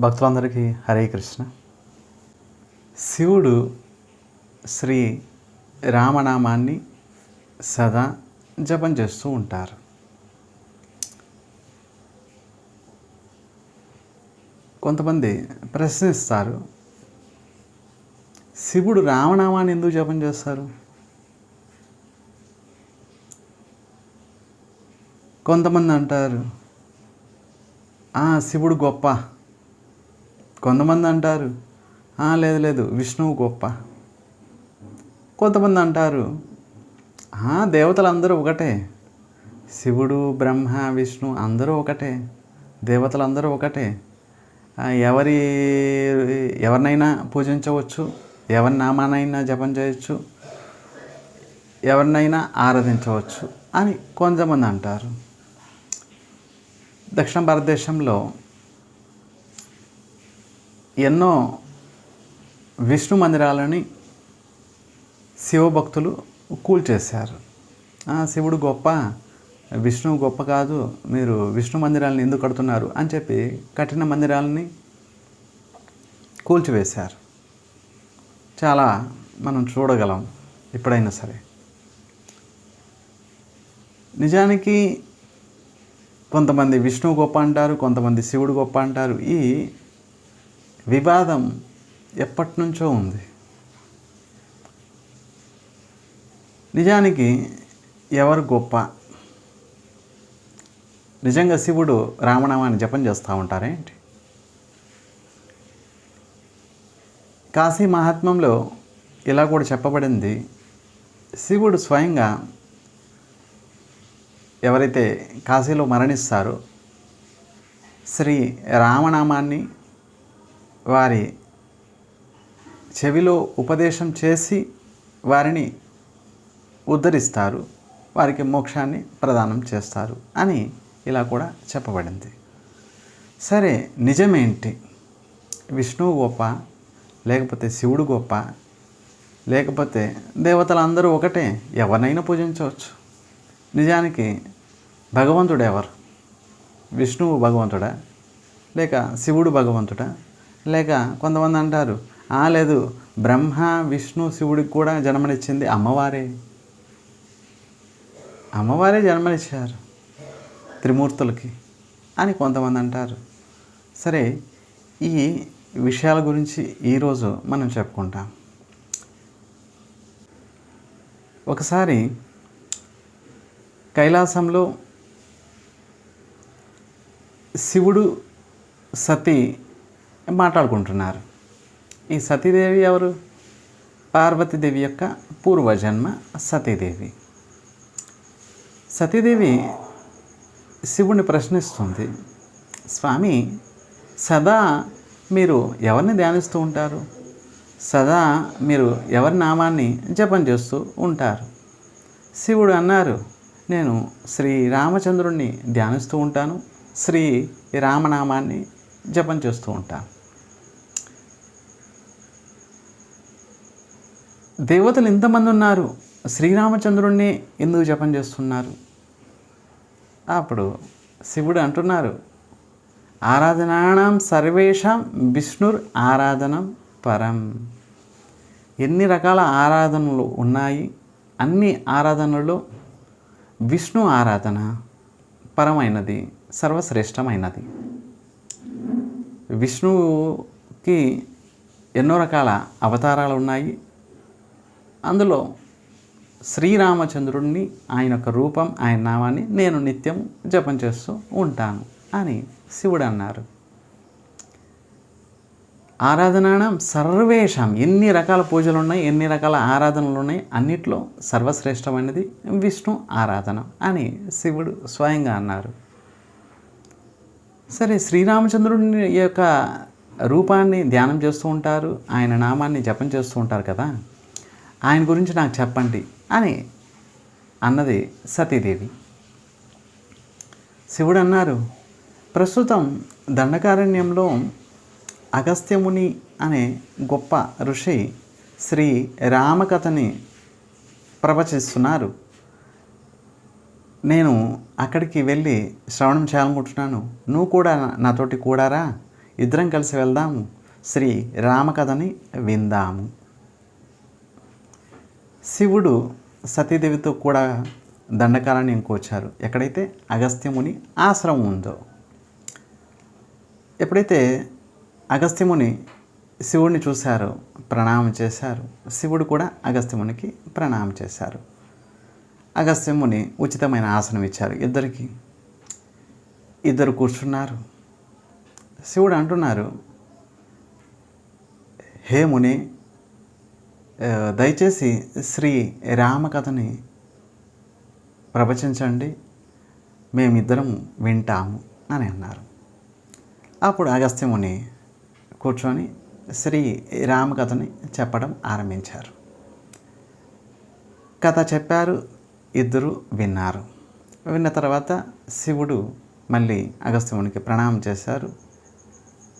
భక్తులందరికీ హరే కృష్ణ. శివుడు శ్రీ రామనామాన్ని సదా జపం చేస్తూ ఉంటారు. కొంతమంది ప్రశ్నిస్తారు శివుడు రామనామాన్ని ఎందుకు జపం చేస్తారు? కొంతమంది అంటారు శివుడు గొప్ప కొంతమంది అంటారు లేదు లేదు విష్ణువు గొప్ప. కొంతమంది అంటారు "ఆ, దేవతలందరూ ఒకటే. శివుడు బ్రహ్మ విష్ణు అందరూ ఒకటే. దేవతలందరూ ఒకటే. ఎవరి ఎవరినైనా పూజించవచ్చు ఎవరి నామానైనా జపం చేయొచ్చు ఎవరినైనా ఆరాధించవచ్చు అని కొంతమంది అంటారు. దక్షిణ భారతదేశంలో ఎన్నో విష్ణు మందిరాలని శివభక్తులు కూల్చేశారు. శివుడు గొప్ప విష్ణువు గొప్ప కాదు మీరు విష్ణు మందిరాలను ఎందుకు కడుతున్నారు అని చెప్పి కఠిన మందిరాలని కూల్చివేశారు. చాలా మనం చూడగలం ఎప్పుడైనా సరే. నిజానికి కొంతమంది విష్ణువు గొప్ప అంటారు కొంతమంది శివుడు గొప్ప అంటారు. ఈ వివాదం ఎప్పటి నుంచో ఉంది. నిజానికి ఎవరు గొప్ప? నిజంగా శివుడు రామనామాన్ని జపం చేస్తూ ఉంటారేంటి కాశీ మహాత్మ్యంలో ఇలా కూడా చెప్పబడింది. శివుడు స్వయంగా ఎవరైతే కాశీలో మరణిస్తారో శ్రీ రామనామాన్ని వారి చెవిలో ఉపదేశం చేసి వారిని ఉద్ధరిస్తారు. వారికి మోక్షాన్ని ప్రదానం చేస్తారు అని ఇలా కూడా చెప్పబడింది. సరే నిజమేంటి? విష్ణువు గొప్ప లేకపోతే శివుడు గొప్ప లేకపోతే దేవతలందరూ ఒకటే ఎవరినైనా పూజించవచ్చు. నిజానికి భగవంతుడు ఎవరు విష్ణువు భగవంతుడా? లేక శివుడు భగవంతుడా? లేక కొంతమంది అంటారు "ఆ, లేదు బ్రహ్మ విష్ణు శివుడికి కూడా జన్మనిచ్చింది అమ్మవారే. అమ్మవారే జన్మనిచ్చారు త్రిమూర్తులకి అని కొంతమంది అంటారు. సరే ఈ విషయాల గురించి ఈరోజు మనం చెప్పుకుంటాం. ఒకసారి కైలాసంలో శివుడు సతీ మాట్లాడుకుంటున్నారు. ఈ సతీదేవి ఎవరు? పార్వతీదేవి యొక్క పూర్వజన్మ సతీదేవి. సతీదేవి శివుణ్ణి ప్రశ్నిస్తుంది. స్వామి సదా మీరు ఎవరిని ధ్యానిస్తూ ఉంటారు? సదా మీరు ఎవరి నామాన్ని జపం చేస్తూ ఉంటారు? శివుడు అన్నారు నేను శ్రీ రామచంద్రుణ్ణి ధ్యానిస్తూ ఉంటాను. శ్రీ రామనామాన్ని జపం చేస్తూ ఉంటాను. దేవతలు ఇంతమంది ఉన్నారు. శ్రీరామచంద్రుణ్ణి ఎందుకు జపం చేస్తున్నారు? అప్పుడు శివుడు అంటున్నారు ఆరాధనాం సర్వేషాం విష్ణుర్ ఆరాధనం పరం. ఎన్ని రకాల ఆరాధనలు ఉన్నాయి? అన్ని ఆరాధనలు విష్ణు ఆరాధన పరమైనది సర్వశ్రేష్టమైనది. విష్ణువుకి ఎన్నో రకాల అవతారాలు ఉన్నాయి. అందులో శ్రీరామచంద్రుడిని ఆయన యొక్క రూపం ఆయన నామాన్ని నేను నిత్యం జపం చేస్తూ ఉంటాను అని శివుడు అన్నారు. ఆరాధనానం సర్వేషాం. ఎన్ని రకాల పూజలు ఉన్నాయి ఎన్ని రకాల ఆరాధనలు ఉన్నాయి అన్నిట్లో సర్వశ్రేష్టమైనది విష్ణు ఆరాధన అని శివుడు స్వయంగా అన్నారు. సరే శ్రీరామచంద్రుడి యొక్క రూపాన్ని ధ్యానం చేస్తూ ఉంటారు ఆయన నామాన్ని జపం చేస్తూ ఉంటారు కదా. ఆయన గురించి నాకు చెప్పండి అని అన్నది సతీదేవి. శివుడు అన్నారు ప్రస్తుతం దండకారణ్యంలో అగస్త్యముని అనే గొప్ప ఋషి శ్రీ రామకథని ప్రవచిస్తున్నారు. నేను అక్కడికి వెళ్ళి శ్రవణం చేయాలనుకుంటున్నాను. నువ్వు కూడా నాతోటి కూడారా? ఇద్దరం కలిసి వెళ్దాము. శ్రీ రామకథని విందాము. శివుడు సతీదేవితో కూడా దండకారాన్ని ఇంకోచారు ఎక్కడైతే అగస్త్యముని ఆశ్రమం ఉందో. ఎప్పుడైతే అగస్త్యముని శివుడిని చూశారో ప్రణామం చేశారు శివుడు కూడా అగస్త్యమునికి ప్రణామం చేశారు. అగస్త్యముని ఉచితమైన ఆసనం ఇచ్చారు. ఇద్దరికి ఇద్దరు కూర్చున్నారు. శివుడు అంటున్నారు హే ముని దయచేసి శ్రీ రామకథని ప్రవచించండి. మేమిద్దరం వింటాము అని అన్నారు. అప్పుడు అగస్త్యముని కూర్చొని శ్రీ రామకథని చెప్పడం ఆరంభించారు. కథ చెప్పారు ఇద్దరు విన్నారు. విన్న తర్వాత శివుడు మళ్ళీ అగస్త్యమునికి ప్రణామం చేశారు.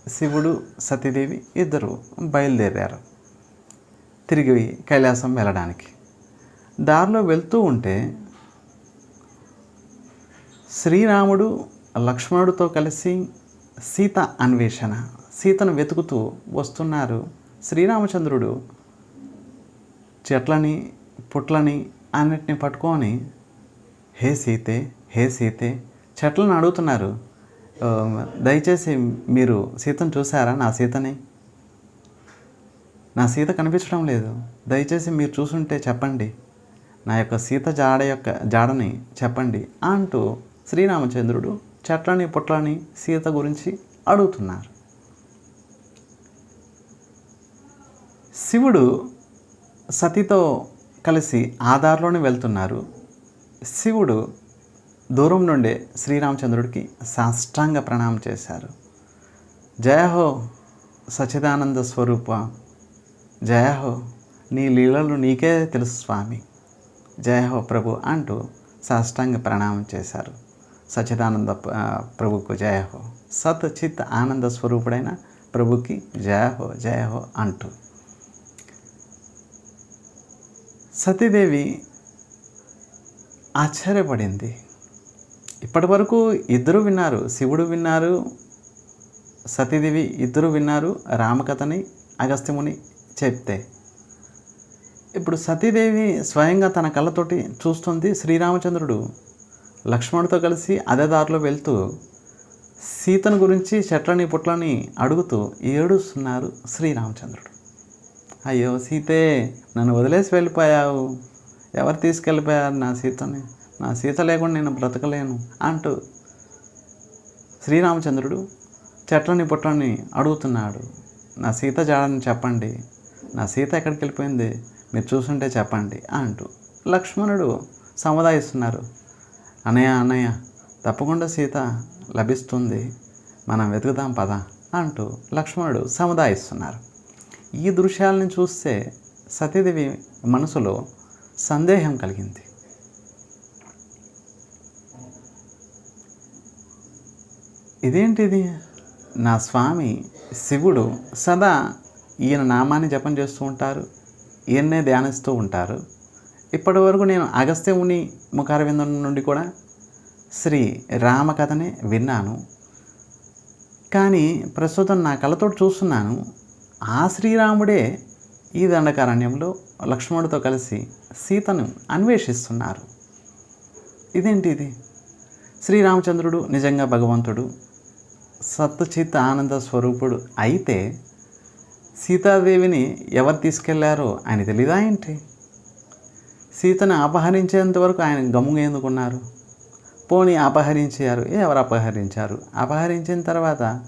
శివుడు సతీదేవి ఇద్దరు బయలుదేరారు. తిరిగి కైలాసం వెళ్ళడానికి. దారిలో వెళ్తూ ఉంటే శ్రీరాముడు లక్ష్మణుడితో కలిసి సీత అన్వేషణ సీతను వెతుకుతూ వస్తున్నారు శ్రీరామచంద్రుడు. చెట్లని పుట్లని అన్నిటిని పట్టుకొని హే సీతే హే సీతే చెట్లను అడుగుతున్నారు. దయచేసి మీరు సీతను చూసారా? నా సీతని నా సీత కనిపించడం లేదు. దయచేసి మీరు చూసుంటే చెప్పండి. నా యొక్క సీత జాడ యొక్క జాడని చెప్పండి అంటూ శ్రీరామచంద్రుడు చెట్లని పుట్లని సీత గురించి అడుగుతున్నారు. శివుడు సతితో కలిసి ఆధార్లోనే వెళ్తున్నారు. శివుడు దూరం నుండే శ్రీరామచంద్రుడికి సాష్టాంగ ప్రణామం చేశారు. జయ హో సచిదానంద స్వరూప జయ హో నీ లీలలు నీకే తెలుసు స్వామి. జయ హో ప్రభు అంటూ సాష్టాంగ ప్రణామం చేశారు. సచిదానంద ప్రభుకు జయ హో. సత్ చిత్ ఆనంద స్వరూపుడైన ప్రభుకి జయ హో జయ హో అంటూ. సతీదేవి ఆశ్చర్యపడింది. ఇప్పటి వరకు ఇద్దరు విన్నారు శివుడు విన్నారు సతీదేవి ఇద్దరు విన్నారు రామకథని అగస్త్యముని చెప్తే. ఇప్పుడు సతీదేవి స్వయంగా తన కళ్ళతోటి చూస్తుంది శ్రీరామచంద్రుడు. లక్ష్మణుడితో కలిసి అదే దారిలో వెళ్తూ సీతను గురించి చెట్లని పుట్లని అడుగుతూ ఏడుస్తున్నారు శ్రీరామచంద్రుడు. అయ్యో సీతే నన్ను వదిలేసి వెళ్ళిపోయావు. ఎవరు తీసుకెళ్ళిపోయారు నా సీతని? నా సీత లేకుండా నేను బ్రతకలేను అంటూ శ్రీరామచంద్రుడు చెట్లని పుట్లని అడుగుతున్నాడు. నా సీత జాడని చెప్పండి. నా సీత ఎక్కడికి వెళ్ళిపోయింది? మీరు చూసుంటే చెప్పండి అంటూ లక్ష్మణుడు సముదాయిస్తున్నారు. అన్నయ్య అన్నయ్య తప్పకుండా సీత లభిస్తుంది. మనం వెతుకుదాం పద అంటూ లక్ష్మణుడు సముదాయిస్తున్నారు. ఈ దృశ్యాలను చూస్తే సతీదేవి మనసులో సందేహం కలిగింది. ఇదేంటిది? నా స్వామి శివుడు సదా ఈయన నామాన్ని జపం చేస్తూ ఉంటారు. ఈయన్నే ధ్యానిస్తూ ఉంటారు. ఇప్పటి వరకు నేను అగస్త్యముని ముఖారవిందం నుండి కూడా శ్రీ రామకథనే విన్నాను. కానీ ప్రస్తుతం నా కళ్ళతో చూస్తున్నాను. ఆ శ్రీరాముడే ఈ దండకారణ్యంలో లక్ష్మణుడితో కలిసి సీతను అన్వేషిస్తున్నారు. ఇదేంటి ఇది? శ్రీరామచంద్రుడు నిజంగా భగవంతుడు. సత్చిత్ ఆనంద స్వరూపుడు అయితే సీతాదేవిని ఎవరు తీసుకెళ్ళారో ఆయన తెలీదా ఏంటి? సీతను అపహరించేంత వరకు ఆయన గమ్ముగా ఎందుకున్నారు? పోనీ అపహరించారు ఎవరు అపహరించారు? అపహరించిన తర్వాత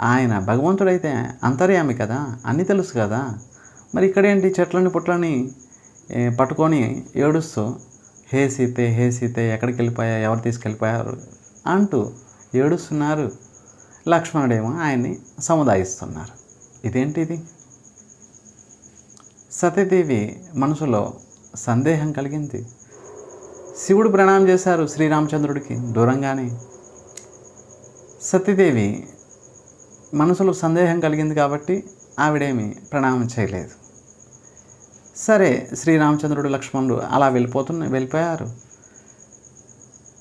ఆయన భగవంతుడైతే అంతర్యామి కదా? అన్నీ తెలుసు కదా? మరి ఇక్కడేంటి చెట్లని పుట్లని పట్టుకొని ఏడుస్తూ హే సీతే హే సీతే ఎక్కడికి వెళ్ళిపోయా ఎవరు తీసుకెళ్ళిపోయారు? అంటూ ఏడుస్తున్నారు. లక్ష్మణుడేమో ఆయన్ని సముదాయిస్తున్నారు. ఇదేంటిది? సతీదేవి మనసులో సందేహం కలిగింది. శివుడు ప్రణామం చేశారు శ్రీరామచంద్రుడికి దూరంగానే. సతీదేవి మనసులో సందేహం కలిగింది కాబట్టి ఆవిడేమి ప్రణామం చేయలేదు. సరే శ్రీరామచంద్రుడు లక్ష్మణుడు అలా వెళ్ళిపోతున్న వెళ్ళిపోయారు.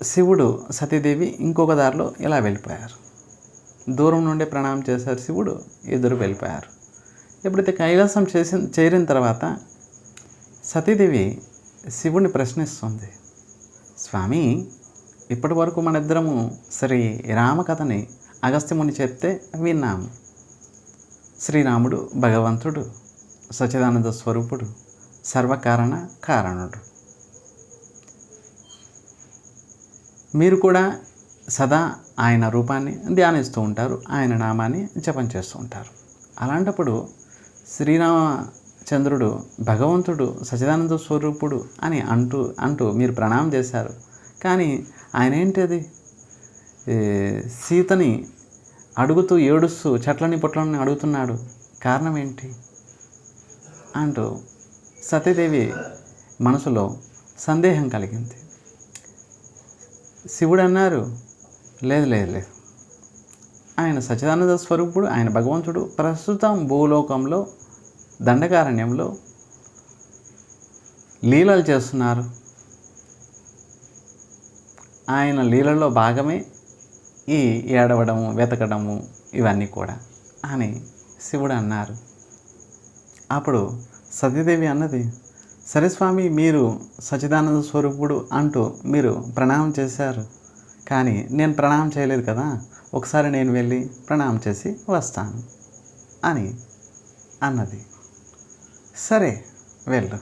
శివుడు సతీదేవి ఇంకొక దారిలో ఇలా వెళ్ళిపోయారు. దూరం నుండి ప్రణామం చేశారు శివుడు ఇద్దరు వెళ్ళిపోయారు. ఎప్పుడైతే కైలాసం చేసిన చేరిన తర్వాత సతీదేవి శివుడిని ప్రశ్నిస్తుంది. స్వామి ఇప్పటి వరకు మన ఇద్దరము శ్రీ రామకథని అగస్త్యముని చెప్తే విన్నాము. శ్రీరాముడు భగవంతుడు సచిదానంద స్వరూపుడు సర్వకారణ కారణుడు. మీరు కూడా సదా ఆయన రూపాన్ని ధ్యానిస్తూ ఉంటారు ఆయన నామాన్ని జపం చేస్తూ ఉంటారు. అలాంటప్పుడు శ్రీరామచంద్రుడు భగవంతుడు సచిదానంద స్వరూపుడు అని అంటూ అంటూ మీరు ప్రణామం చేశారు. కానీ ఆయన ఏంటిది సీతని అడుగుతూ ఏడుస్తూ చెట్లని పొట్లని అడుగుతున్నాడు. కారణం ఏంటి అంటూ సతీదేవి మనసులో సందేహం కలిగింది. శివుడు అన్నారు లేదు లేదు లేదు. ఆయన సచిదానంద స్వరూపుడు ఆయన భగవంతుడు ప్రస్తుతం భూలోకంలో దండకారణ్యంలో లీలలు చేస్తున్నారు. ఆయన లీలలో భాగమే ఈ ఏడవడము వెతకడము ఇవన్నీ కూడా అని శివుడు అన్నారు. అప్పుడు సతీదేవి అన్నది సరే స్వామి మీరు సచిదానంద స్వరూపుడు అంటూ మీరు ప్రణామం చేశారు. కానీ నేను ప్రణామం చేయలేదు కదా ఒకసారి నేను వెళ్ళి ప్రణామం చేసి వస్తాను అని అన్నది. సరే వెళ్ళు.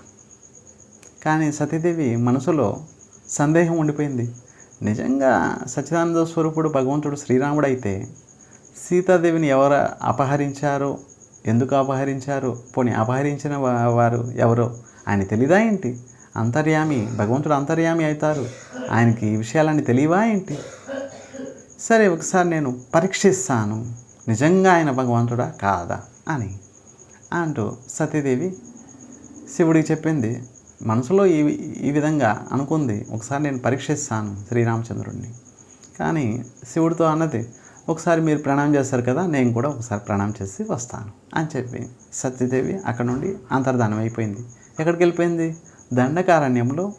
కానీ సతీదేవి మనసులో సందేహం ఉండిపోయింది. నిజంగా సచిదానంద స్వరూపుడు భగవంతుడు శ్రీరాముడు అయితే సీతాదేవిని ఎవరు అపహరించారో ఎందుకు అపహరించారో పోనీ అపహరించిన వారు ఎవరో ఆయన తెలీదా ఏంటి? అంతర్యామి భగవంతుడు అంతర్యామి అవుతారు. ఆయనకి ఈ విషయాలన్నీ తెలియవా ఏంటి? సరే ఒకసారి నేను పరీక్షిస్తాను. నిజంగా ఆయన భగవంతుడా? కాదా? అని. అంటూ సతీదేవి శివుడికి చెప్పింది. మనసులో ఈ ఈ విధంగా అనుకుంది. ఒకసారి నేను పరీక్షిస్తాను శ్రీరామచంద్రుడిని కానీ శివుడితో అన్నది ఒకసారి మీరు ప్రణామం చేస్తారు కదా నేను కూడా ఒకసారి ప్రణామం చేసి వస్తాను. అని చెప్పి సత్యదేవి అక్కడ నుండి అంతర్ధానం అయిపోయింది. ఎక్కడికి వెళ్ళిపోయింది? దండకారణ్యంలో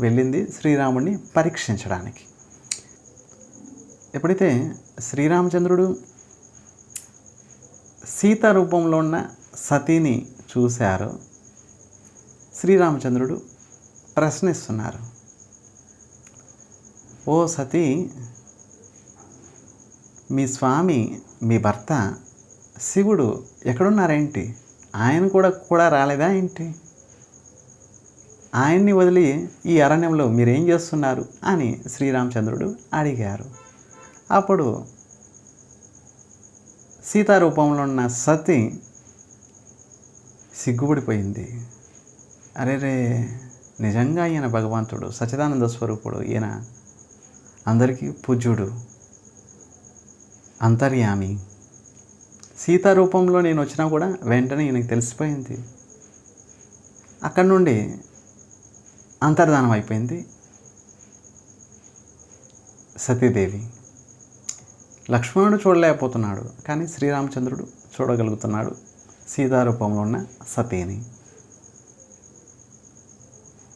వెళ్ళింది శ్రీరాముడిని పరీక్షించడానికి. ఎప్పుడైతే శ్రీరామచంద్రుడు సీత రూపంలో ఉన్న సతీని చూశారో శ్రీరామచంద్రుడు ప్రశ్నిస్తున్నారు ఓ సతీ మీ స్వామి మీ భర్త శివుడు ఎక్కడున్నారేంటి? ఆయన కూడా కూడా రాలేదా ఏంటి? ఆయన్ని వదిలి ఈ అరణ్యంలో మీరేం చేస్తున్నారు అని శ్రీరామచంద్రుడు అడిగారు. అప్పుడు సీతారూపంలో ఉన్న సతి సిగ్గుపడిపోయింది. అరే రే నిజంగా ఈయన భగవంతుడు సచిదానంద స్వరూపుడు ఈయన అందరికీ పూజ్యుడు అంతర్యామి. సీతారూపంలో నేను వచ్చినా కూడా వెంటనే ఈయనకి తెలిసిపోయింది. అక్కడి నుండి అంతర్ధానం అయిపోయింది. సతీదేవి. లక్ష్మణుడు చూడలేకపోతున్నాడు కానీ శ్రీరామచంద్రుడు చూడగలుగుతున్నాడు. సీతారూపంలో ఉన్న సతీని.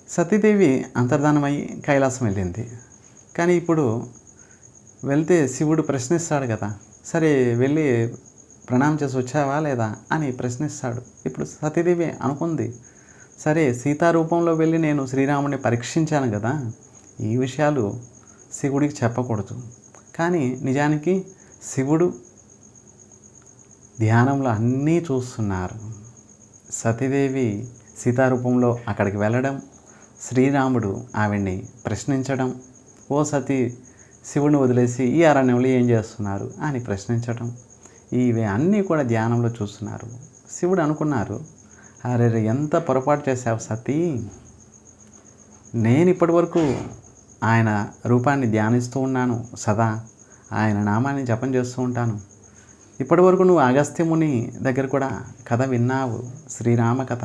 సతీదేవి అంతర్ధానమయ్యి కైలాసం వెళ్ళింది. కానీ ఇప్పుడు వెళ్తే శివుడు ప్రశ్నిస్తాడు కదా సరే వెళ్ళి ప్రణామం చేసి వచ్చావా లేదా అని ప్రశ్నిస్తాడు. ఇప్పుడు సతీదేవి అనుకుంది సరే సీతారూపంలో వెళ్ళి నేను శ్రీరాముడిని పరీక్షించాను కదా ఈ విషయాలు శివుడికి చెప్పకూడదు. కానీ నిజానికి శివుడు ధ్యానంలో అన్నీ చూస్తున్నారు. సతీదేవి సీతారూపంలో అక్కడికి వెళ్ళడం శ్రీరాముడు ఆవిడ్ని ప్రశ్నించడం ఓ సతీ శివుడిని వదిలేసి ఈ అరణ్యంలో ఏం చేస్తున్నారు అని ప్రశ్నించడం ఇవి అన్నీ కూడా ధ్యానంలో చూస్తున్నారు. శివుడు అనుకున్నారు అరే రే, ఎంత పొరపాటు చేశావు సతీ? నేను ఇప్పటివరకు ఆయన రూపాన్ని ధ్యానిస్తూ ఉన్నాను సదా. ఆయన నామాన్ని జపం చేస్తూ ఉంటాను. ఇప్పటివరకు నువ్వు అగస్త్యముని దగ్గర కూడా కథ విన్నావు శ్రీరామ కథ.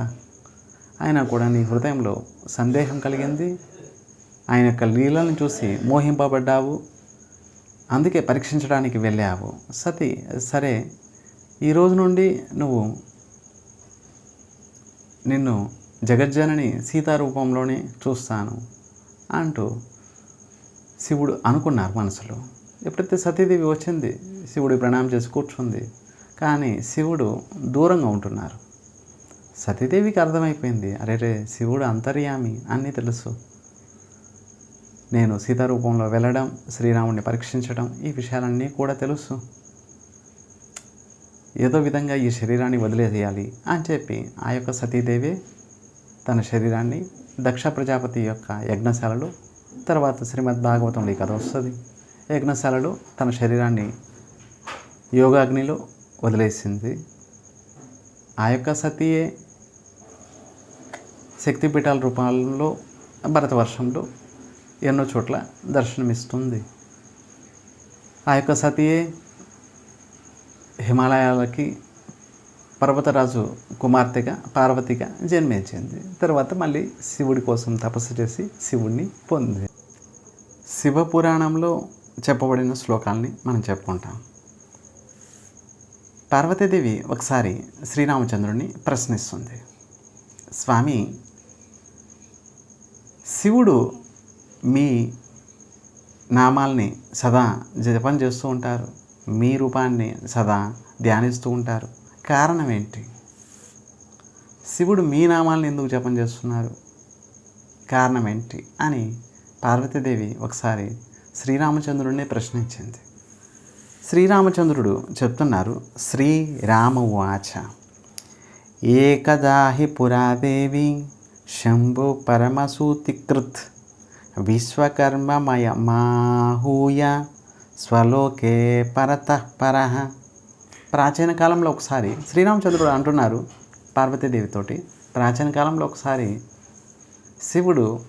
ఆయన కూడా నీ హృదయంలో సందేహం కలిగింది. ఆయన యొక్క లీలను చూసి మోహింపబడ్డావు. అందుకే పరీక్షించడానికి వెళ్ళావు. సతీ సరే ఈరోజు నుండి నువ్వు నిన్ను జగజ్జనని సీతారూపంలోనే చూస్తాను అంటూ శివుడు అనుకున్నారు మనసులో. ఎప్పుడైతే సతీదేవి వచ్చింది శివుడి ప్రణామం చేసి కూర్చుంది. కానీ శివుడు దూరంగా ఉంటున్నారు. సతీదేవికి అర్థమైపోయింది అరే రే శివుడు అంతర్యామి అన్నీ తెలుసు. నేను సీతారూపంలో వెళ్ళడం శ్రీరాముడిని పరీక్షించడం ఈ విషయాలన్నీ కూడా తెలుసు. ఏదో విధంగా ఈ శరీరాన్ని వదిలేసేయాలి అని చెప్పి ఆ యొక్క సతీదేవి తన శరీరాన్ని దక్ష ప్రజాపతి యొక్క యజ్ఞశాలలో తర్వాత శ్రీమద్ భాగవతంలో ఈ కథ వస్తుంది. యజ్ఞశాలలో తన శరీరాన్ని యోగాగ్నిలో వదిలేసింది. ఆ యొక్క సతీయే శక్తిపీఠాల రూపాల్లో భరతవర్షంలో ఎన్నో చోట్ల దర్శనమిస్తుంది. ఆ యొక్క సతీయే హిమాలయాలకి పర్వతరాజు కుమార్తెగా పార్వతిగా జన్మించింది. తర్వాత మళ్ళీ శివుడి కోసం తపస్సు చేసి శివుడిని పొందింది. శివపురాణంలో చెప్పబడిన శ్లోకాల్ని మనం చెప్పుకుంటాం. పార్వతీదేవి ఒకసారి శ్రీరామచంద్రుడిని ప్రశ్నిస్తుంది. స్వామి శివుడు మీ నామాల్ని సదా జపం చేస్తూ ఉంటారు. మీ రూపాన్ని సదా ధ్యానిస్తూ ఉంటారు. కారణం ఏంటి? శివుడు మీ నామాల్ని ఎందుకు జపం చేస్తున్నారు? కారణం ఏంటి? అని పార్వతీదేవి ఒకసారి శ్రీరామచంద్రుడిని ప్రశ్నించింది. శ్రీరామచంద్రుడు చెప్తున్నారు శ్రీరామ వాచ ఏకదాహి పురాదేవి శంభు పరమసూతికృత్ విశ్వకర్మమయ మాహూయ స్వలోకే పరత పర ప్రాచీన కాలంలో ఒకసారి శ్రీరామచంద్రుడు అంటున్నారు పార్వతీదేవితోటి. ప్రాచీన కాలంలో ఒకసారి శివుడు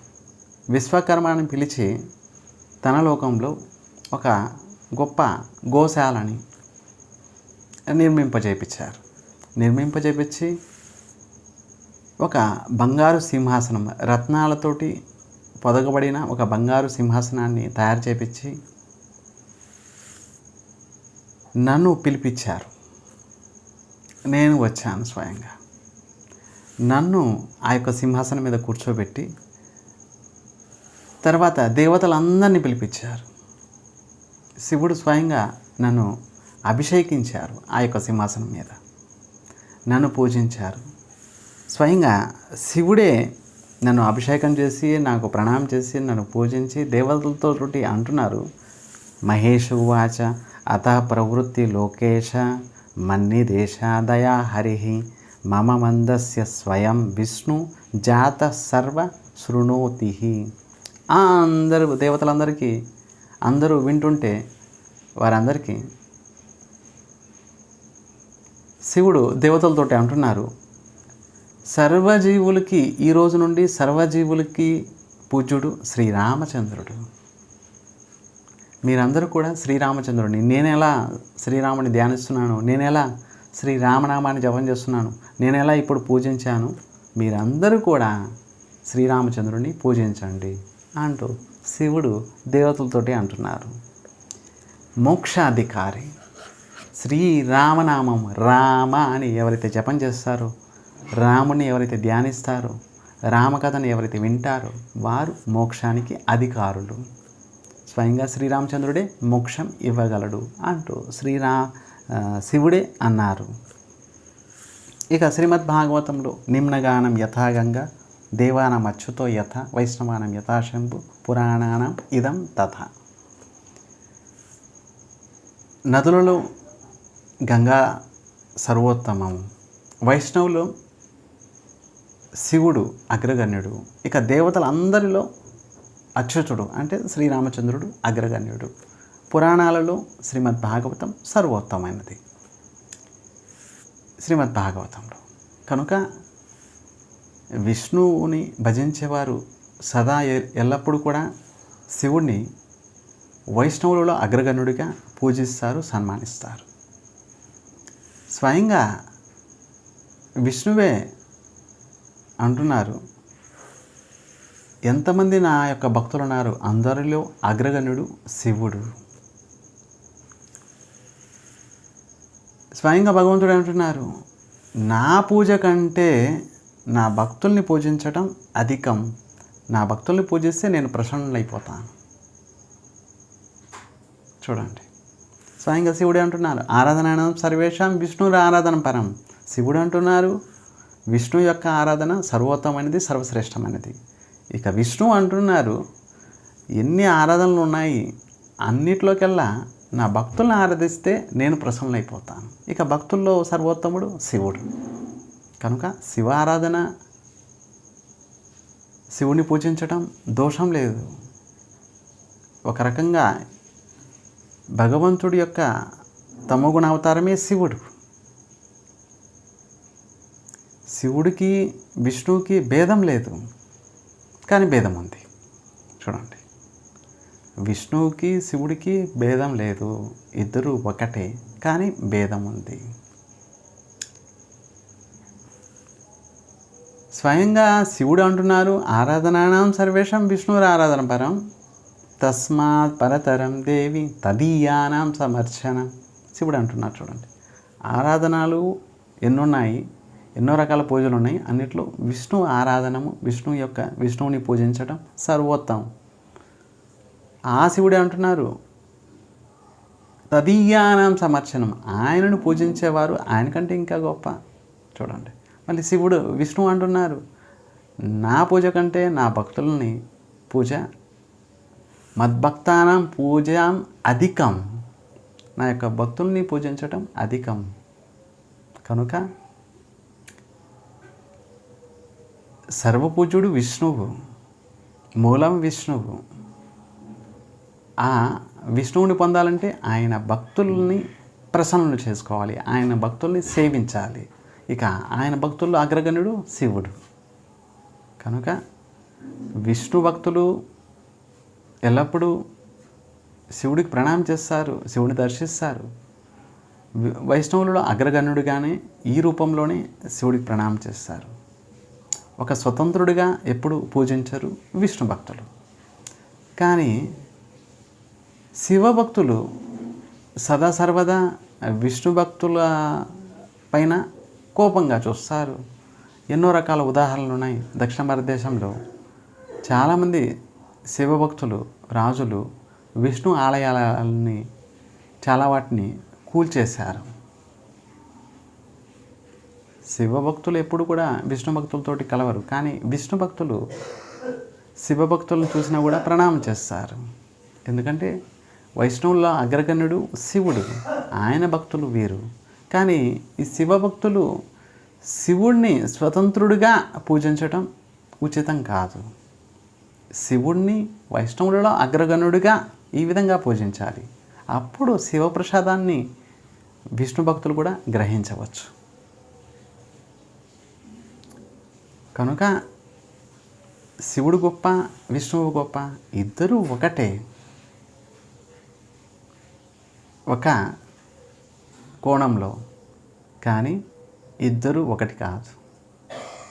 విశ్వకర్మని పిలిచి తన లోకంలో ఒక గొప్ప గోశాలని నిర్మింపజేపించారు. నిర్మింపజేపించి ఒక బంగారు సింహాసనం రత్నాలతోటి పొదగబడిన ఒక బంగారు సింహాసనాన్ని తయారు చేపించి నన్ను పిలిపించారు. నేను వచ్చాను స్వయంగా. నన్ను ఆ యొక్క సింహాసనం మీద కూర్చోబెట్టి తర్వాత దేవతలందరినీ పిలిపించారు. శివుడు స్వయంగా నన్ను అభిషేకించారు ఆ యొక్క సింహాసనం మీద. నన్ను పూజించారు. స్వయంగా శివుడే నన్ను అభిషేకం చేసి నాకు ప్రణామం చేసి నన్ను పూజించి దేవతలతో అంటున్నారు. మహేష్ ఉవాచ అత ప్రవృత్తి లోకేశ మన్నిదేశాదయా హరి మమ మందస్య స్వయం విష్ణు జాత సర్వ శృణోతి. అందరూ దేవతలందరికీ అందరూ వింటుంటే వారందరికీ శివుడు దేవతలతోటి అంటున్నారు. సర్వజీవులకి ఈ రోజు నుండి సర్వజీవులకి పూజ్యుడు శ్రీరామచంద్రుడు మీరందరూ కూడా శ్రీరామచంద్రుడిని. నేను ఎలా శ్రీరాముని ధ్యానిస్తున్నాను? నేను ఎలా శ్రీరామనామాన్ని జపం చేస్తున్నాను? నేను ఎలా ఇప్పుడు పూజించాను? మీరందరూ కూడా శ్రీరామచంద్రుడిని పూజించండి అంటూ శివుడు దేవతలతోటి అంటున్నారు. మోక్షాధికారి. శ్రీరామనామం రామ అని ఎవరైతే జపం చేస్తారో రాముని ఎవరైతే ధ్యానిస్తారో రామకథను ఎవరైతే వింటారో వారు మోక్షానికి అధికారులు. స్వయంగా శ్రీరామచంద్రుడే మోక్షం ఇవ్వగలడు అంటూ శ్రీరా శివుడే అన్నారు. ఇక శ్రీమద్ భాగవతంలో నిమ్నగానం యథాగంగా దేవానం అచ్చుతో యథ వైష్ణవానం యథాశంభు పురాణానం ఇదం తథ. నదులలో గంగా సర్వోత్తమం. వైష్ణవులు శివుడు అగ్రగణ్యుడు. ఇక దేవతలందరిలో అచ్యుతుడు అంటే శ్రీరామచంద్రుడు అగ్రగణ్యుడు. పురాణాలలో శ్రీమద్ భాగవతం సర్వోత్తమైనది. శ్రీమద్ భాగవతంలో కనుక విష్ణువుని భజించేవారు సదా ఎ- ఎల్లప్పుడూ కూడా శివుణ్ణి వైష్ణవులలో అగ్రగణ్యుడిగా పూజిస్తారు సన్మానిస్తారు. స్వయంగా విష్ణువే అంటున్నారు ఎంతమంది నా యొక్క భక్తులు ఉన్నారు అందరిలో అగ్రగణ్యుడు శివుడు. స్వయంగా భగవంతుడు అంటున్నారు నా పూజ కంటే నా భక్తుల్ని పూజించడం అధికం. నా భక్తుల్ని పూజిస్తే నేను ప్రసన్నులైపోతాను. చూడండి. స్వయంగా శివుడు అంటున్నారు ఆరాధన సర్వేషాం విష్ణువుల ఆరాధన పరం. శివుడు అంటున్నారు విష్ణు యొక్క ఆరాధన సర్వోత్తమైనది సర్వశ్రేష్టమైనది. ఇక విష్ణు అంటున్నారు ఎన్ని ఆరాధనలు ఉన్నాయి అన్నిట్లోకెల్లా నా భక్తులను ఆరాధిస్తే నేను ప్రసన్నైపోతాను ఇక భక్తుల్లో సర్వోత్తముడు శివుడు. కనుక శివ ఆరాధన శివుని పూజించటం దోషం లేదు. ఒక రకంగా భగవంతుడి యొక్క తమగుణ అవతారమే శివుడు. శివుడికి విష్ణువుకి భేదం లేదు. కానీ భేదం ఉంది. చూడండి. విష్ణువుకి శివుడికి భేదం లేదు. ఇద్దరు ఒకటే కానీ భేదం ఉంది. స్వయంగా శివుడు అంటున్నారు ఆరాధనానాం సర్వేషం విష్ణువుల ఆరాధన పరం తస్మాత్ పరతరం దేవి తదీయానాం సమర్చనం. శివుడు అంటున్నారు చూడండి. ఆరాధనలు ఎన్నున్నాయి? ఎన్నో రకాల పూజలు ఉన్నాయి. అన్నిట్లో విష్ణు ఆరాధనము విష్ణు యొక్క విష్ణువుని పూజించడం సర్వోత్తమం. ఆ శివుడే అంటున్నారు. తదీయానం సమర్చనం. ఆయనను పూజించేవారు ఆయనకంటే ఇంకా గొప్ప. చూడండి. మళ్ళీ శివుడు విష్ణువు అంటున్నారు. నా పూజ కంటే నా భక్తులని పూజ మద్భక్తానం పూజాం అధికం. నా యొక్క భక్తుల్ని పూజించటం అధికం. కనుక సర్వపూజ్యుడు విష్ణువు మూలం విష్ణువు. ఆ విష్ణువుని పొందాలంటే ఆయన భక్తుల్ని ప్రసన్నులు చేసుకోవాలి ఆయన భక్తుల్ని సేవించాలి. ఇక ఆయన భక్తుల్లో అగ్రగణ్యుడు శివుడు. కనుక విష్ణు భక్తులు ఎల్లప్పుడూ శివుడికి ప్రణామం చేస్తారు శివుని దర్శిస్తారు. వైష్ణవులలో అగ్రగణ్యుడిగానే ఈ రూపంలోనే శివుడికి ప్రణామం చేస్తారు. ఒక స్వతంత్రుడిగా ఎప్పుడు పూజించరు విష్ణు భక్తులు. కానీ శివభక్తులు సదా సర్వదా విష్ణు భక్తుల పైన కోపంగా చూస్తారు. ఎన్నో రకాల ఉదాహరణలు ఉన్నాయి. దక్షిణ భారతదేశంలో చాలామంది శివభక్తులు రాజులు విష్ణు ఆలయాలని చాలా వాటిని కూల్చేశారు. శివభక్తులు ఎప్పుడు కూడా విష్ణు భక్తులతోటి కలవరు. కానీ విష్ణు భక్తులు శివభక్తులను చూసినా కూడా ప్రణామం చేస్తారు. ఎందుకంటే వైష్ణవుల్లో అగ్రగణ్యుడు శివుడు. ఆయన భక్తులు వీరు. కానీ ఈ శివభక్తులు శివుణ్ణి స్వతంత్రుడిగా పూజించటం ఉచితం కాదు. శివుణ్ణి వైష్ణవులలో అగ్రగణుడిగా ఈ విధంగా పూజించాలి. అప్పుడు శివప్రసాదాన్ని విష్ణు భక్తులు కూడా గ్రహించవచ్చు. కనుక శివుడు గొప్ప విష్ణువు గొప్ప ఇద్దరూ ఒకటే. ఒక కోణంలో కానీ ఇద్దరు ఒకటి కాదు.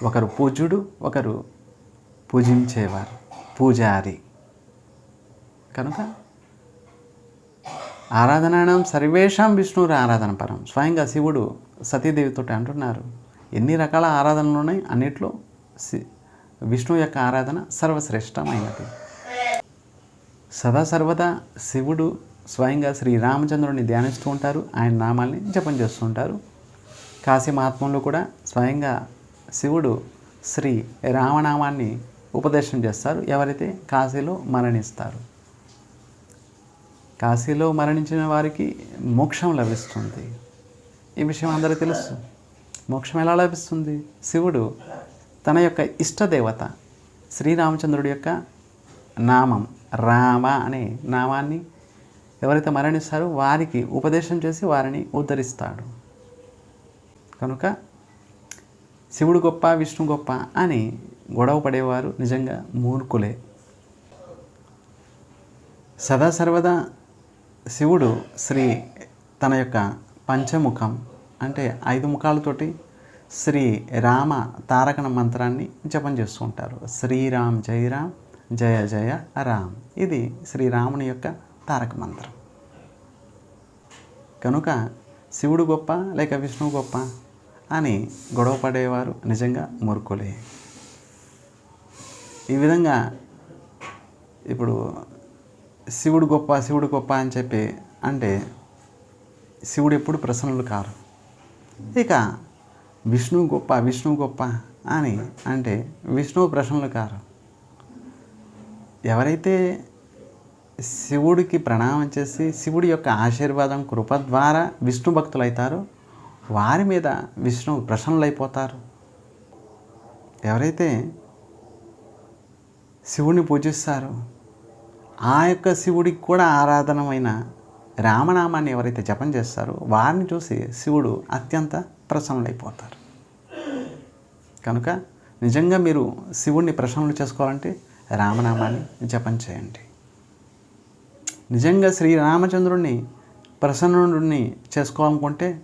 ఒకరు పూజ్యుడు ఒకరు పూజించేవారు పూజారి. కనుక ఆరాధనానం సర్వేషాం విష్ణువురి ఆరాధన పరం. స్వయంగా శివుడు సతీదేవితో అంటున్నారు. ఎన్ని రకాల ఆరాధనలు ఉన్నాయి? అన్నిట్లో సి- విష్ణువు యొక్క ఆరాధన సర్వశ్రేష్టమైనది. సదా సర్వదా శివుడు స్వయంగా శ్రీరామచంద్రుడిని ధ్యానిస్తూ ఉంటారు. ఆయన నామాల్ని జపం చేస్తూ ఉంటారు. కాశీ మహాత్మంలో కూడా స్వయంగా శివుడు శ్రీ రామనామాన్ని ఉపదేశం చేస్తారు. ఎవరైతే కాశీలో మరణిస్తారు. కాశీలో మరణించిన వారికి మోక్షం లభిస్తుంది. ఈ విషయం అందరికీ తెలుసు. మోక్షం ఎలా లభిస్తుంది? శివుడు తన యొక్క ఇష్టదేవత శ్రీరామచంద్రుడి యొక్క నామం రామ అనే నామాన్ని ఎవరైతే మరణిస్తారో వారికి ఉపదేశం చేసి వారిని ఉద్ధరిస్తాడు. కనుక శివుడు గొప్ప విష్ణు గొప్ప అని గొడవ పడేవారు నిజంగా మూర్ఖులే. సదా సర్వదా శివుడు శ్రీ తన యొక్క పంచముఖం అంటే ఐదు ముఖాలతోటి శ్రీ రామ తారకణ మంత్రాన్ని జపం చేస్తూ ఉంటారు. శ్రీరామ్ జయ రామ్ జయ జయ రామ్. ఇది శ్రీరాముని యొక్క తారక మంత్రం. కనుక శివుడు గొప్ప లేక విష్ణువు గొప్ప అని గొడవ పడేవారు నిజంగా మూర్ఖులే. ఈ విధంగా ఇప్పుడు శివుడు గొప్ప శివుడు గొప్ప అని చెప్పి అంటే శివుడు ఎప్పుడు ప్రసన్నులు కారు. ఇక విష్ణువు గొప్ప విష్ణువు గొప్ప అని అంటే విష్ణువు ప్రశ్నలు కారు. ఎవరైతే శివుడికి ప్రణామం చేసి శివుడి యొక్క ఆశీర్వాదం కృప ద్వారా విష్ణు భక్తులు అవుతారో వారి మీద విష్ణువు ప్రసన్నులైపోతారు ఎవరైతే శివుడిని పూజిస్తారో ఆ యొక్క శివుడికి కూడా ఆరాధనమైన రామనామాన్ని ఎవరైతే జపం చేస్తారో వారిని చూసి శివుడు అత్యంత ప్రసన్నులైపోతారు. కనుక నిజంగా మీరు శివుడిని ప్రసన్నులు చేసుకోవాలంటే రామనామాన్ని జపం చేయండి. నిజంగా శ్రీరామచంద్రుణ్ణి ప్రసన్నుడిని చేసుకోవాలనుకుంటే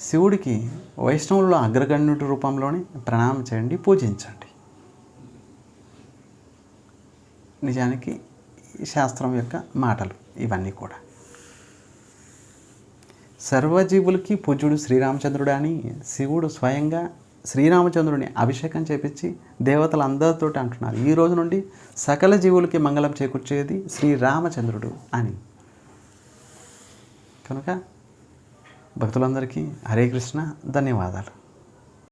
శివుడికి వైష్ణవుల్లో అగ్రగణ్యుడి రూపంలోనే ప్రణామం చేయండి పూజించండి. నిజానికి శాస్త్రం యొక్క మాటలు ఇవన్నీ కూడా. సర్వజీవులకి పూజ్యుడు శ్రీరామచంద్రుడు అని శివుడు స్వయంగా శ్రీరామచంద్రుని అభిషేకం చేపించి దేవతలందరితో అంటున్నారు. ఈ రోజు నుండి సకల జీవులకి మంగళం చేకూర్చేది శ్రీరామచంద్రుడు అని. కనుక భక్తులందరికీ హరే కృష్ణ. ధన్యవాదాలు.